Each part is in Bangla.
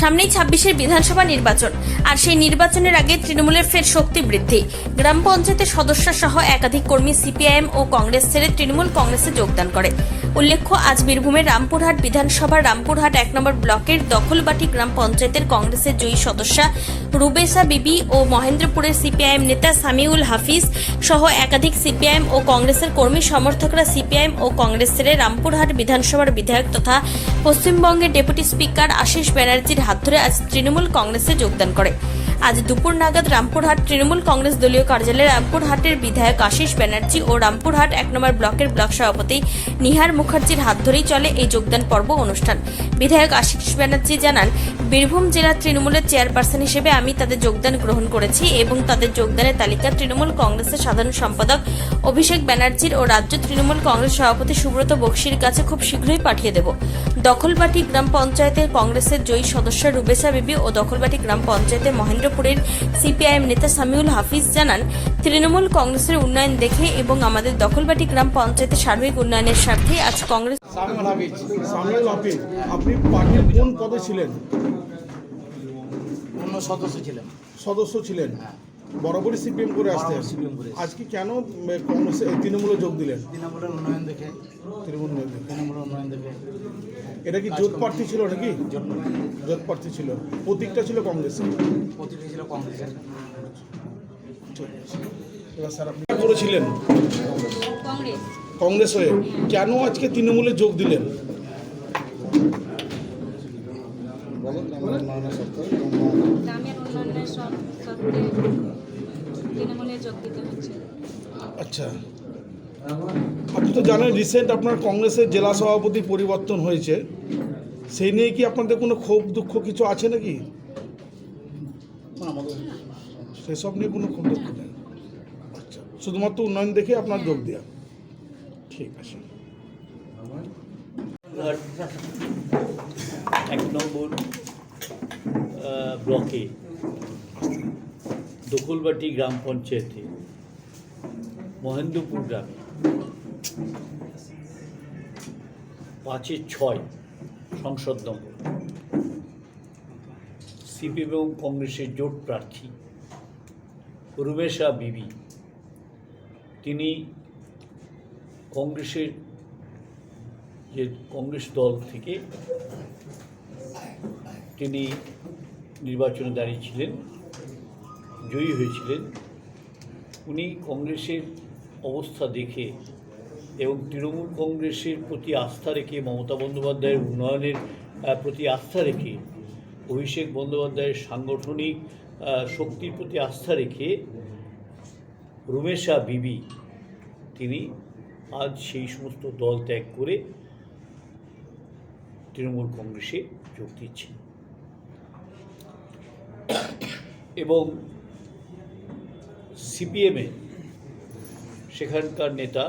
সামনেই ছাব্বিশের বিধানসভা নির্বাচন, আর সেই নির্বাচনের আগে তৃণমূলের ফের শক্তি বৃদ্ধি। গ্রাম পঞ্চায়েতের সদস্য সহ একাধিক কর্মী সিপিআইএম ও কংগ্রেস ছেড়ে তৃণমূল কংগ্রেসে যোগদান করে। উল্লেখ্য, আজ বীরভূমের রামপুরহাট বিধানসভার রামপুরহাট এক নম্বর ব্লকের দখলবাটি গ্রাম পঞ্চায়েতের কংগ্রেসের জয়ী সদস্যা রুবেসা বিবি ও মহেন্দ্রপুরের সিপিআইএম নেতা সামিউল হাফিজ সহ একাধিক সিপিআইএম ও কংগ্রেসের কর্মী সমর্থকরা সিপিআইএম ও কংগ্রেস ছেড়ে রামপুরহাট বিধানসভার বিধায়ক তথা পশ্চিমবঙ্গের ডেপুটি স্পিকার আশিস ব্যানার্জির হাত ধরে আজ তৃণমূল কংগ্রেসে যোগদান করে। আজ দুপুর নাগাদ রামপুরহাট তৃণমূল কংগ্রেস দলীয় কার্যালয়ে রামপুরহাটের বিধায়ক আশিস ব্যানার্জি ও রামপুরহাট এক নম্বর ব্লকের ব্লক সভাপতি নিহার মুখার্জির হাত ধরেই চলে এই যোগদান পর্ব অনুষ্ঠান। বিধায়ক আশিস ব্যানার্জি জানান, বীরভূম জেলা তৃণমূলের চেয়ারপারসন হিসেবে আমি তাদের যোগদান গ্রহণ করেছি এবং তাদের যোগদানের তালিকা তৃণমূল কংগ্রেসের সাধারণ সম্পাদক অভিষেক ব্যানার্জির ও রাজ্য তৃণমূল কংগ্রেস সভাপতি সুব্রত বক্সির কাছে খুব শীঘ্রই পাঠিয়ে দেব। দখলবাটি গ্রাম পঞ্চায়েতের কংগ্রেসের জয়ী সদস্য রুবেসা বিবি ও দখলবাটি গ্রাম পঞ্চায়েতের মহেন্দ্রপুরের সিপিআইএম নেতা সামিউল হাফিজ জানান তৃণমূল কংগ্রেসের উন্নয়ন দেখে এবং আমাদের দখলবাটি গ্রাম পঞ্চায়েতের সার্বিক উন্নয়নের স্বার্থে আজ কংগ্রেস সামিউল হাফিজ সামিউল হাফিজ আপনি পার্টির কোন পদে ছিলেন? অন্য সদস্য ছিলেন। সদস্য ছিলেন। বরাবরই সিপিএম করে আসতে করে আজকে কেন কংগ্রেসে তৃণমূলে যোগ দিলেন? তৃণমূলের উন্নয়ন দেখে। তৃণমূল তৃণমূলের উন্নয়ন দেখে। এটা কি জোট প্রার্থী ছিল নাকি? জোট জোট প্রার্থী ছিল। প্রতীকটা ছিল কংগ্রেসে প্রতিটি ছিল কংগ্রেসের। এবার স্যার আপনি করেছিলেন? কংগ্রেস। কংগ্রেস হয়ে কেন আজকে তৃণমূলে যোগ দিলেন? সত্ত্বে তৃণমূলে যোগ দিতে হচ্ছে। আচ্ছা। আপনি তো জানেন রিসেন্ট আপনার কংগ্রেসের জেলা সভাপতি পরিবর্তন হয়েছে। সেই নিয়ে কি আপনাদের কোনো ক্ষোভ দুঃখ কিছু আছে নাকি? সেসব নিয়ে কোনো ক্ষোভ দুঃখ নেই। আচ্ছা শুধুমাত্র উন্নয়ন দেখে আপনার যোগ দেওয়া ঠিক আছে। এক নম্বর ব্লকে দখলবাটি গ্রাম পঞ্চায়েতে, মহেন্দ্রপুর গ্রামে। পাঁচের ছয় সংসদ নম্বর। সিপিএম এবং কংগ্রেসের জোট প্রার্থী রুমেশা বিবি। তিনি কংগ্রেসের যে কংগ্রেস দল থেকে তিনি নির্বাচনে দাঁড়িয়েছিলেন জয়ী হয়েছিলেন। উনি কংগ্রেসের অবস্থা দেখে এবং তৃণমূল কংগ্রেসের প্রতি আস্থা রেখে, মমতা বন্দ্যোপাধ্যায়ের উন্নয়নের প্রতি আস্থা রেখে, অভিষেক বন্দ্যোপাধ্যায়ের সাংগঠনিক শক্তির প্রতি আস্থা রেখে রুমেশা বিবি, তিনি আজ সেই সমস্ত দল ত্যাগ করে তৃণমূল কংগ্রেসে যোগ দিচ্ছেন। এবং সিপিএমে সেখানকার নেতা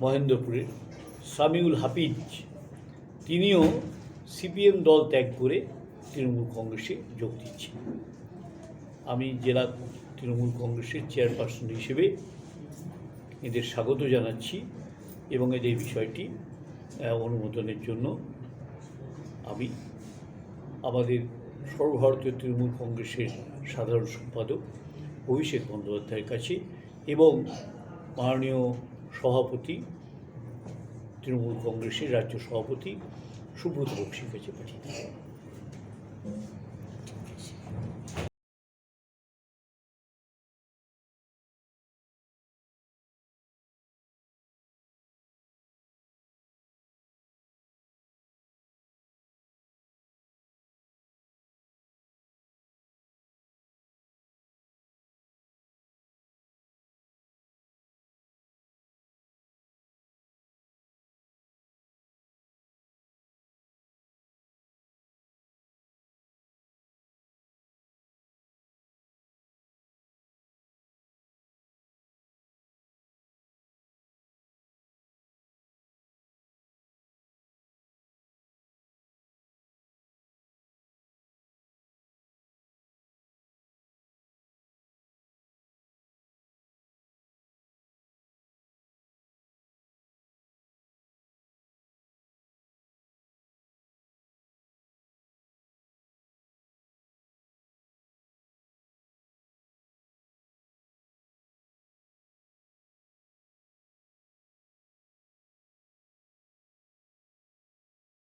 মহেন্দ্রপুরের সামিউল হাফিজ, তিনিও সিপিএম দল ত্যাগ করে তৃণমূল কংগ্রেসে যোগ দিচ্ছেন। আমি জেলা তৃণমূল কংগ্রেসের চেয়ারপারসন হিসেবে এদের স্বাগত জানাচ্ছি এবং এদের বিষয়টি অনুমোদনের জন্য আমি আমাদের সর্বভারতীয় তৃণমূল কংগ্রেসের সাধারণ সম্পাদক অভিষেক বন্দ্যোপাধ্যায়ের কাছে এবং মাননীয় সভাপতি তৃণমূল কংগ্রেসের রাজ্য সভাপতি সুব্রত বক্সির কাছে পাঠিয়ে